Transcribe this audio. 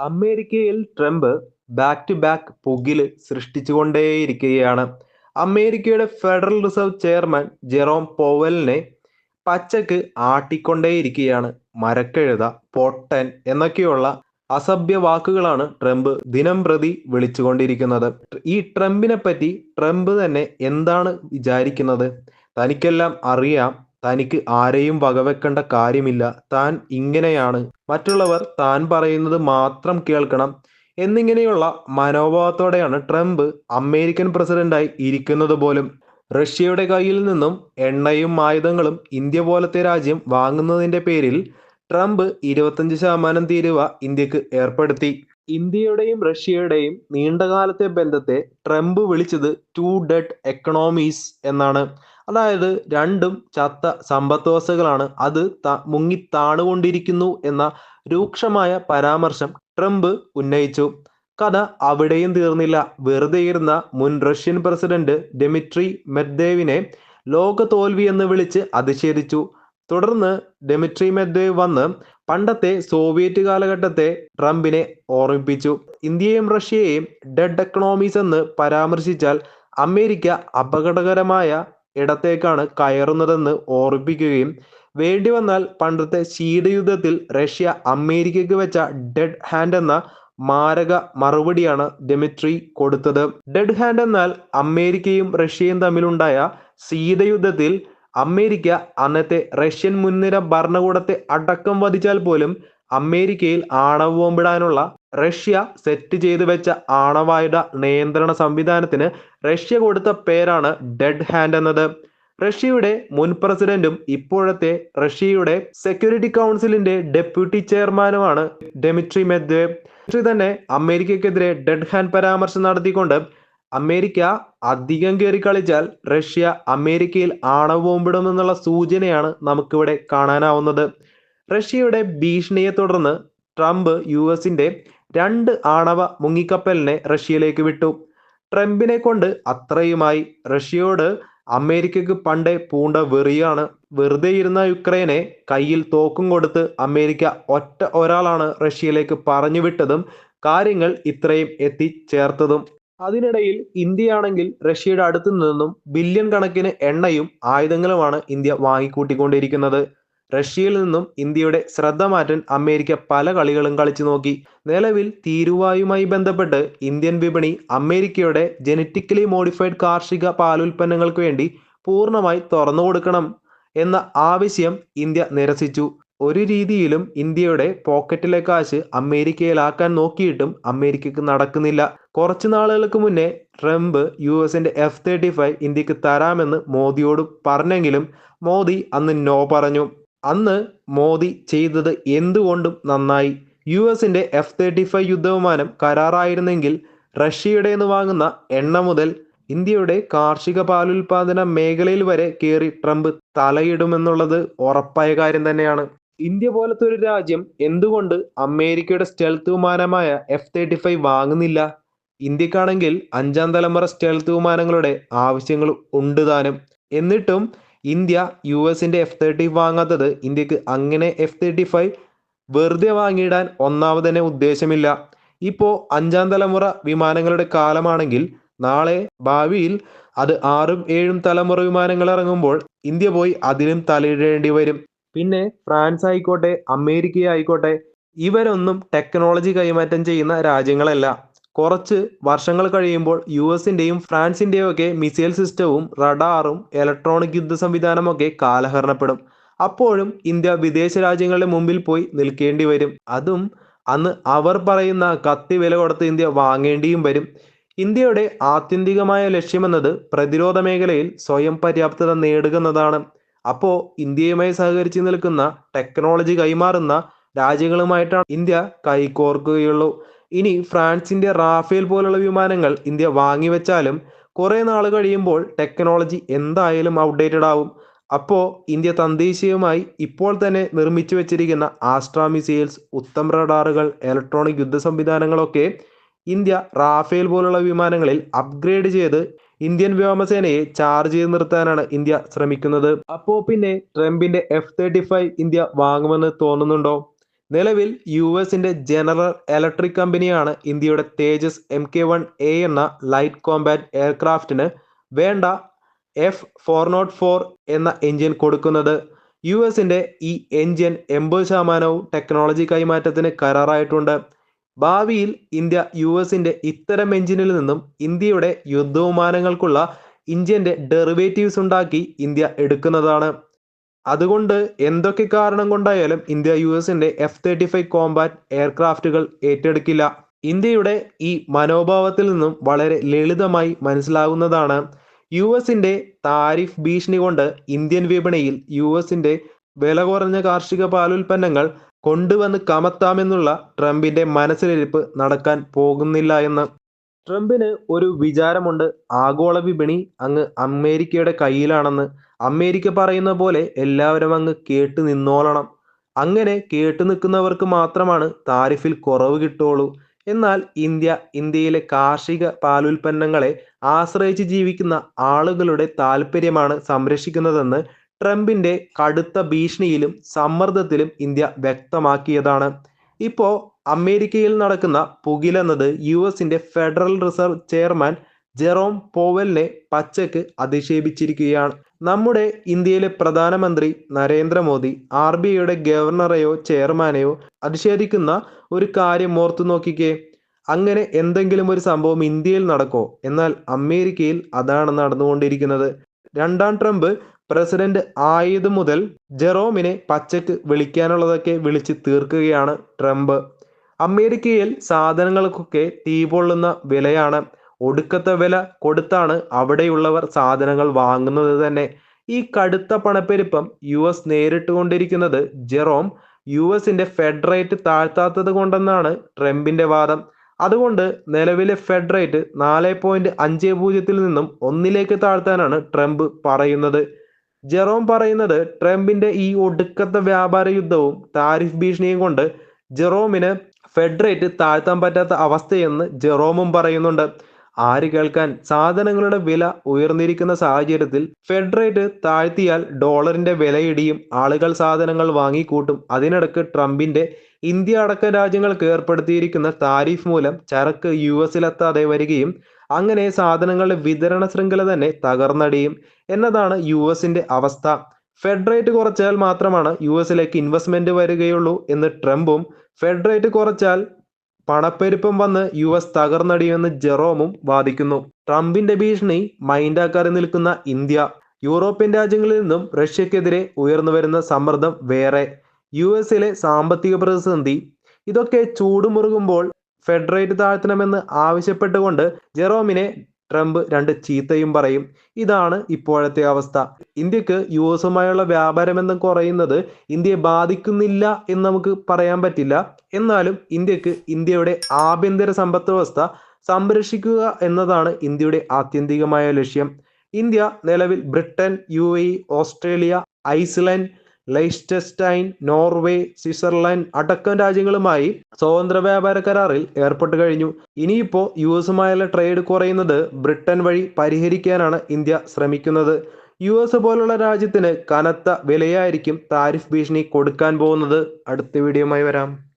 അമേരിക്കയിൽ Trump back to back പുകിൽ സൃഷ്ടിച്ചുകൊണ്ടേയിരിക്കുകയാണ്. അമേരിക്കയുടെ ഫെഡറൽ റിസർവ് ചെയർമാൻ ജെറോം പോവലിനെ പച്ചക്ക് ആട്ടിക്കൊണ്ടേയിരിക്കുകയാണ്. മരക്കെഴുത പൊട്ടൻ എന്നൊക്കെയുള്ള അസഭ്യ വാക്കുകളാണ് ട്രംപ് ദിനം പ്രതി വിളിച്ചുകൊണ്ടിരിക്കുന്നത്. ഈ ട്രംപിനെ പറ്റി ട്രംപ് തന്നെ എന്താണ് വിചാരിക്കുന്നത്? തനിക്കെല്ലാം അറിയാം. തനിക്ക് ആരെയും വകവെക്കേണ്ട കാര്യമില്ല. താൻ ഇങ്ങനെയാണ്. മറ്റുള്ളവർ താൻ പറയുന്നത് മാത്രം കേൾക്കണം. എന്നിങ്ങനെയുള്ള മനോഭാവത്തോടെയാണ് ട്രംപ് അമേരിക്കൻ പ്രസിഡന്റായി ഇരിക്കുന്നത് പോലും. റഷ്യയുടെ കയ്യിൽ നിന്നും എണ്ണയും ആയുധങ്ങളും ഇന്ത്യ പോലത്തെ രാജ്യം വാങ്ങുന്നതിന്റെ പേരിൽ ട്രംപ് ഇരുപത്തഞ്ച് ശതമാനം തീരുവ ഇന്ത്യയ്ക്ക് ഏർപ്പെടുത്തി. ഇന്ത്യയുടെയും റഷ്യയുടെയും നീണ്ടകാലത്തെ ബന്ധത്തെ ട്രംപ് വിളിച്ചത് ടു ഡെഡ് എക്കണോമീസ് എന്നാണ്. അതായത് രണ്ടും ചത്ത സമ്പത്ത് അത് മുങ്ങി താണുകൊണ്ടിരിക്കുന്നു എന്ന രൂക്ഷമായ പരാമർശം ട്രംപ് ഉന്നയിച്ചു. കഥ അവിടെയും തീർന്നില്ല. വെറുതെ ഇരുന്ന മുൻ റഷ്യൻ പ്രസിഡന്റ് ഡെമിട്രി മെദ്ദേവിനെ ലോക തോൽവി എന്ന് വിളിച്ച് അധിക്ഷേപിച്ചു. തുടർന്ന് ഡെമിട്രി മെദ്വേവ് വന്ന് പണ്ടത്തെ സോവിയറ്റ് കാലഘട്ടത്തെ ട്രംപിനെ ഓർമ്മിപ്പിച്ചു. ഇന്ത്യയും റഷ്യയെയും ഡെഡ് എക്കണോമീസ് എന്ന് പരാമർശിച്ചാൽ അമേരിക്ക അപകടകരമായ ഇടത്തേക്കാണ് കയറുന്നതെന്ന് ഓർമ്മിപ്പിക്കുകയും വേണ്ടി വന്നാൽ പണ്ടത്തെ ശീതയുദ്ധത്തിൽ റഷ്യ അമേരിക്കയ്ക്ക് വെച്ച ഡെഡ് ഹാൻഡ് എന്ന മാരക മറുപടിയാണ് ഡെമിട്രി കൊടുത്തത്. ഡെഡ് ഹാൻഡ് എന്നാൽ അമേരിക്കയും റഷ്യയും തമ്മിലുണ്ടായ ശീതയുദ്ധത്തിൽ അമേരിക്ക അന്നത്തെ റഷ്യൻ മുൻനിര ഭരണകൂടത്തെ അടക്കം വധിച്ചാൽ പോലും അമേരിക്കയിൽ ആണവ ബോംബിടാനുള്ള റഷ്യ സെറ്റ് ചെയ്തു വെച്ച ആണവായുധ നിയന്ത്രണ സംവിധാനത്തിന് റഷ്യ കൊടുത്ത പേരാണ് ഡെഡ് ഹാൻഡ് എന്നത്. റഷ്യയുടെ മുൻ പ്രസിഡന്റും ഇപ്പോഴത്തെ റഷ്യയുടെ സെക്യൂരിറ്റി കൗൺസിലിന്റെ ഡെപ്യൂട്ടി ചെയർമാനുമാണ് ഡെമിട്രി മെദ്വേവ് തന്നെ അമേരിക്കക്കെതിരെ ഡെഡ് ഹാൻഡ് പരാമർശം നടത്തിക്കൊണ്ട് അമേരിക്ക അധികം കയറി കളിച്ചാൽ റഷ്യ അമേരിക്കയിൽ ആണവ ബോംബിടുമെന്നുള്ള സൂചനയാണ് നമുക്കിവിടെ കാണാനാവുന്നത്. റഷ്യയുടെ ഭീഷണിയെ തുടർന്ന് ട്രംപ് യു എസിന്റെ രണ്ട് ആണവ മുങ്ങിക്കപ്പലിനെ റഷ്യയിലേക്ക് വിട്ടു. ട്രംപിനെ കൊണ്ട് അത്രയുമായി റഷ്യയോട് അമേരിക്കക്ക് പണ്ടേ പൂണ്ട വെറിയാണ്. വെറുതെ ഇരുന്ന യുക്രൈനെ കയ്യിൽ തോക്കും കൊടുത്ത് അമേരിക്ക ഒറ്റ ഒരാളാണ് റഷ്യയിലേക്ക് പറഞ്ഞു വിട്ടതും കാര്യങ്ങൾ ഇത്രയും എത്തിച്ചേർത്തതും. അതിനിടയിൽ ഇന്ത്യയാണെങ്കിൽ റഷ്യയുടെ അടുത്തു നിന്നും ബില്യൺ കണക്കിന് എണ്ണയും ആയുധങ്ങളുമാണ് ഇന്ത്യ വാങ്ങിക്കൂട്ടിക്കൊണ്ടിരിക്കുന്നത്. റഷ്യയിൽ നിന്നും ഇന്ത്യയുടെ ശ്രദ്ധ മാറ്റാൻ അമേരിക്ക പല കളികളും കളിച്ചു നോക്കി. നിലവിൽ തീരുവായുമായി ബന്ധപ്പെട്ട് ഇന്ത്യൻ വിപണി അമേരിക്കയുടെ ജനറ്റിക്കലി മോഡിഫൈഡ് കാർഷിക പാലുൽപ്പന്നങ്ങൾക്ക് വേണ്ടി പൂർണമായി തുറന്നു കൊടുക്കണം എന്ന ആവശ്യം ഇന്ത്യ നിരസിച്ചു. ഒരു രീതിയിലും ഇന്ത്യയുടെ പോക്കറ്റിലെ കാശ് അമേരിക്കയിലാക്കാൻ നോക്കിയിട്ടും അമേരിക്കക്ക് നടക്കുന്നില്ല. കുറച്ചു നാളുകൾക്ക് മുന്നേ ട്രംപ് യു എസിന്റെ എഫ് തേർട്ടി ഫൈവ് ഇന്ത്യയ്ക്ക് തരാമെന്ന് മോദിയോട് പറഞ്ഞെങ്കിലും മോദി അന്ന് നോ പറഞ്ഞു. അന്ന് മോദി ചെയ്തത് എന്തുകൊണ്ടും നന്നായി. യു എസിന്റെ എഫ് തേർട്ടി ഫൈവ് യുദ്ധവിമാനം കരാറായിരുന്നെങ്കിൽ റഷ്യയുടെ നിന്ന് വാങ്ങുന്ന എണ്ണ മുതൽ ഇന്ത്യയുടെ കാർഷിക പാലുൽപാദന മേഖലയിൽ വരെ കയറി ട്രംപ് തലയിടുമെന്നുള്ളത് ഉറപ്പായ കാര്യം തന്നെയാണ്. ഇന്ത്യ പോലത്തെ ഒരു രാജ്യം എന്തുകൊണ്ട് അമേരിക്കയുടെ സ്റ്റെൽത്ത് വിമാനമായ എഫ് തേർട്ടി ഫൈവ് വാങ്ങുന്നില്ല? ഇന്ത്യക്കാണെങ്കിൽ അഞ്ചാം തലമുറ സ്റ്റെൽത്ത് വിമാനങ്ങളുടെ ആവശ്യങ്ങൾ ഉണ്ട് താനും. എന്നിട്ടും ഇന്ത്യ യു എസിന്റെ എഫ് തേർട്ടി വാങ്ങാത്തത് ഇന്ത്യയ്ക്ക് അങ്ങനെ എഫ് തേർട്ടി ഫൈവ് വെറുതെ വാങ്ങിയിടാൻ ഒന്നാമത് തന്നെ ഉദ്ദേശമില്ല. ഇപ്പോ അഞ്ചാം തലമുറ വിമാനങ്ങളുടെ കാലമാണെങ്കിൽ നാളെ ഭാവിയിൽ അത് ആറും ഏഴും തലമുറ വിമാനങ്ങൾ ഇറങ്ങുമ്പോൾ ഇന്ത്യ പോയി അതിലും തലയിടേണ്ടി വരും. പിന്നെ ഫ്രാൻസ് ആയിക്കോട്ടെ അമേരിക്ക ആയിക്കോട്ടെ ഇവരൊന്നും ടെക്നോളജി കൈമാറ്റം ചെയ്യുന്ന രാജ്യങ്ങളല്ല. കുറച്ച് വർഷങ്ങൾ കഴിയുമ്പോൾ യു എസിന്റെയും ഫ്രാൻസിന്റെയും ഒക്കെ മിസൈൽ സിസ്റ്റവും റഡാറും ഇലക്ട്രോണിക് യുദ്ധ സംവിധാനമൊക്കെ കാലഹരണപ്പെടും. അപ്പോഴും ഇന്ത്യ വിദേശ രാജ്യങ്ങളുടെ മുമ്പിൽ പോയി നിൽക്കേണ്ടി വരും. അതും അന്ന് അവർ പറയുന്ന കത്തി വില കൊടുത്ത് ഇന്ത്യ വാങ്ങേണ്ടിയും വരും. ഇന്ത്യയുടെ ആത്യന്തികമായ ലക്ഷ്യമെന്നത് പ്രതിരോധ മേഖലയിൽ സ്വയം പര്യാപ്തത നേടുക എന്നതാണ് അപ്പോൾ ഇന്ത്യയുമായി സഹകരിച്ച് നിൽക്കുന്ന ടെക്നോളജി കൈമാറുന്ന രാജ്യങ്ങളുമായിട്ടാണ് ഇന്ത്യ കൈകോർക്കുകയുള്ളൂ. ഇനി ഫ്രാൻസിന്റെ റാഫേൽ പോലുള്ള വിമാനങ്ങൾ ഇന്ത്യ വാങ്ങിവെച്ചാലും കുറേ നാൾ കഴിയുമ്പോൾ ടെക്നോളജി എന്തായാലും ഔട്ട്ഡേറ്റഡ് ആവും. അപ്പോൾ ഇന്ത്യ തദ്ദേശീയമായി ഇപ്പോൾ തന്നെ നിർമ്മിച്ചു വെച്ചിരിക്കുന്ന ആസ്ട്ര മിസൈൽസ് ഉത്തം റഡാറുകൾ ഇലക്ട്രോണിക് യുദ്ധ സംവിധാനങ്ങളൊക്കെ ഇന്ത്യ റാഫേൽ പോലുള്ള വിമാനങ്ങളിൽ അപ്ഗ്രേഡ് ചെയ്ത് ഇന്ത്യൻ വ്യോമസേനയെ ചാർജ് ചെയ്ത് നിർത്താനാണ് ഇന്ത്യ ശ്രമിക്കുന്നത്. അപ്പോൾ പിന്നെ ട്രംപിന്റെ എഫ് തേർട്ടി ഫൈവ് ഇന്ത്യ വാങ്ങുമെന്ന് തോന്നുന്നുണ്ടോ? നിലവിൽ യു എസിന്റെ ജനറൽ ഇലക്ട്രിക് കമ്പനിയാണ് ഇന്ത്യയുടെ Tejas M K one A എന്ന ലൈറ്റ് കോമ്പാറ്റ് എയർക്രാഫ്റ്റിന് വേണ്ട എഫ് ഫോർ നോട്ട് ഫോർ എന്ന എഞ്ചിൻ കൊടുക്കുന്നത്. യു എസിന്റെ ഈ എഞ്ചിൻ എൺപത് ശതമാനവും ടെക്നോളജി കൈമാറ്റത്തിന് കരാറായിട്ടുണ്ട്. ഭാവിയിൽ ഇന്ത്യ യു എസിന്റെ ഇത്തരം എഞ്ചിനിൽ നിന്നും ഇന്ത്യയുടെ യുദ്ധവിമാനങ്ങൾക്കുള്ള ഇഞ്ചിന്റെ ഡെറിവേറ്റീവ്സ് ഉണ്ടാക്കി ഇന്ത്യ എടുക്കുന്നതാണ്. അതുകൊണ്ട് എന്തൊക്കെ കാരണം കൊണ്ടായാലും ഇന്ത്യ യു എസിന്റെ എഫ് തേർട്ടി ഫൈവ് കോമ്പാറ്റ് എയർക്രാഫ്റ്റുകൾ ഏറ്റെടുക്കില്ല. ഇന്ത്യയുടെ ഈ മനോഭാവത്തിൽ നിന്നും വളരെ ലളിതമായി മനസ്സിലാകുന്നതാണ് യു എസിന്റെ താരിഫ് ഭീഷണി കൊണ്ട് ഇന്ത്യൻ വിപണിയിൽ യു എസിന്റെ വില കുറഞ്ഞ കാർഷിക പാലുൽപ്പന്നങ്ങൾ കൊണ്ടുവന്ന് കമത്താമെന്നുള്ള ട്രംപിന്റെ മനസ്സിലിരിപ്പ് നടക്കാൻ പോകുന്നില്ല എന്ന്. ട്രംപിന് ഒരു വിചാരമുണ്ട്. ആഗോള വിപണി അങ്ങ് അമേരിക്കയുടെ കയ്യിലാണെന്ന്. അമേരിക്ക പറയുന്ന പോലെ എല്ലാവരും അങ്ങ് കേട്ട് നിന്നോളണം. അങ്ങനെ കേട്ടു നിൽക്കുന്നവർക്ക് മാത്രമാണ് താരിഫിൽ കുറവ് കിട്ടുള്ളൂ എന്നാൽ ഇന്ത്യ ഇന്ത്യയിലെ കാർഷിക പാലുൽപ്പന്നങ്ങളെ ആശ്രയിച്ച് ജീവിക്കുന്ന ആളുകളുടെ താല്പര്യമാണ് സംരക്ഷിക്കുന്നതെന്ന് ട്രംപിന്റെ കടുത്ത ഭീഷണിയിലും സമ്മർദ്ദത്തിലും ഇന്ത്യ വ്യക്തമാക്കിയതാണ്. ഇപ്പോ അമേരിക്കയിൽ നടക്കുന്ന പുകിലെന്നത് യു എസിന്റെ ഫെഡറൽ റിസർവ് ചെയർമാൻ ജെറോം പോവലിനെ പച്ചക്ക് അധിക്ഷേപിച്ചിരിക്കുകയാണ്. നമ്മുടെ ഇന്ത്യയിലെ പ്രധാനമന്ത്രി നരേന്ദ്രമോദി ആർ ബി ഐയുടെ ഗവർണറെയോ ചെയർമാനെയോ അധിക്ഷേപിക്കുന്ന ഒരു കാര്യം ഓർത്തു നോക്കിക്കേ. അങ്ങനെ എന്തെങ്കിലും ഒരു സംഭവം ഇന്ത്യയിൽ നടക്കോ? എന്നാൽ അമേരിക്കയിൽ അതാണ് നടന്നുകൊണ്ടിരിക്കുന്നത്. രണ്ടാം ട്രംപ് പ്രസിഡന്റ് ആയത് മുതൽ ജെറോമിനെ പച്ചക്ക് വിളിക്കാനുള്ളതൊക്കെ വിളിച്ച് തീർക്കുകയാണ് ട്രംപ്. അമേരിക്കയിൽ സാധനങ്ങൾക്കൊക്കെ തീ പൊള്ളുന്ന വിലയാണ് ഒടുക്കത്തെ വില കൊടുത്താണ് അവിടെയുള്ളവർ സാധനങ്ങൾ വാങ്ങുന്നത് തന്നെ. ഈ കടുത്ത പണപ്പെരുപ്പം യു എസ് നേരിട്ടുകൊണ്ടിരിക്കുന്നത് ജെറോം യു എസിന്റെ ഫെഡ് റേറ്റ് താഴ്ത്താത്തത് കൊണ്ടെന്നാണ് ട്രംപിന്റെ വാദം. അതുകൊണ്ട് നിലവിലെ ഫെഡ് റേറ്റ് നാല് പോയിന്റ് അഞ്ച് പൂജ്യത്തിൽ നിന്നും ഒന്നിലേക്ക് താഴ്ത്താനാണ് ട്രംപ് പറയുന്നത്. ജെറോം പറയുന്നത് ട്രംപിന്റെ ഈ ഒടുക്കത്തെ വ്യാപാര യുദ്ധവും താരിഫ് ഭീഷണിയും കൊണ്ട് ജെറോമിന് ഫെഡ് റേറ്റ് താഴ്ത്താൻ പറ്റാത്ത അവസ്ഥയെന്ന് ജെറോമും പറയുന്നുണ്ട്. ആര് കേൾക്കാൻ സാധനങ്ങളുടെ വില ഉയർന്നിരിക്കുന്ന സാഹചര്യത്തിൽ ഫെഡ് റേറ്റ് താഴ്ത്തിയാൽ ഡോളറിന്റെ വിലയിടിയും ആളുകൾ സാധനങ്ങൾ വാങ്ങിക്കൂട്ടും. അതിനിടക്ക് ട്രംപിന്റെ ഇന്ത്യ അടക്ക രാജ്യങ്ങൾക്ക് ഏർപ്പെടുത്തിയിരിക്കുന്ന താരിഫ് മൂലം ചരക്ക് യു എസിലെത്താതെ വരികയും അങ്ങനെ സാധനങ്ങളുടെ വിതരണ ശൃംഖല തന്നെ തകർന്നടിയും എന്നതാണ് യു എസിന്റെ അവസ്ഥ. ഫെഡ് റേറ്റ് കുറച്ചാൽ മാത്രമാണ് യു എസിലേക്ക് ഇൻവെസ്റ്റ്മെന്റ് വരികയുള്ളൂ എന്ന് ട്രംപും ഫെഡ് റേറ്റ് കുറച്ചാൽ പണപ്പെരുപ്പം വന്ന് യു എസ് തകർന്നടിയുമെന്ന് ജെറോമും വാദിക്കുന്നു. ട്രംപിന്റെ ഭീഷണി മൈൻഡാക്കാതെ നിൽക്കുന്ന ഇന്ത്യ. യൂറോപ്യൻ രാജ്യങ്ങളിൽ നിന്നും റഷ്യക്കെതിരെ ഉയർന്നുവരുന്ന സമ്മർദ്ദം വേറെ. യു എസിലെ സാമ്പത്തിക പ്രതിസന്ധി. ഇതൊക്കെ ചൂടുമുറുകുമ്പോൾ ഫെഡറേറ്റ് താഴ്ത്തണമെന്ന് ആവശ്യപ്പെട്ടുകൊണ്ട് ജെറോമിനെ ട്രംപ് രണ്ട് ചീത്തയും പറയും. ഇതാണ് ഇപ്പോഴത്തെ അവസ്ഥ. ഇന്ത്യയ്ക്ക് യു എസുമായുള്ള വ്യാപാരബന്ധം കുറയുന്നത് ഇന്ത്യയെ ബാധിക്കുന്നില്ല എന്ന് നമുക്ക് പറയാൻ പറ്റില്ല. എന്നാലും ഇന്ത്യയ്ക്ക് ഇന്ത്യയുടെ ആഭ്യന്തര സമ്പദ് വ്യവസ്ഥ സംരക്ഷിക്കുക എന്നതാണ് ഇന്ത്യയുടെ ആത്യന്തികമായ ലക്ഷ്യം. ഇന്ത്യ നിലവിൽ Britain EU Australia Iceland Liechtenstein Norway Switzerland അടക്കം രാജ്യങ്ങളുമായി സ്വതന്ത്ര വ്യാപാര കരാറിൽ ഏർപ്പെട്ടു കഴിഞ്ഞു. ഇനിയിപ്പോൾ യു എസുമായുള്ള ട്രേഡ് കുറയുന്നത് ബ്രിട്ടൻ വഴി പരിഹരിക്കാനാണ് ഇന്ത്യ ശ്രമിക്കുന്നത്. യു എസ് പോലുള്ള രാജ്യത്തിന് കനത്ത വിലയായിരിക്കും താരിഫ് ഭീഷണി കൊടുക്കാൻ പോകുന്നത്. അടുത്ത വീഡിയോയുമായി വരാം.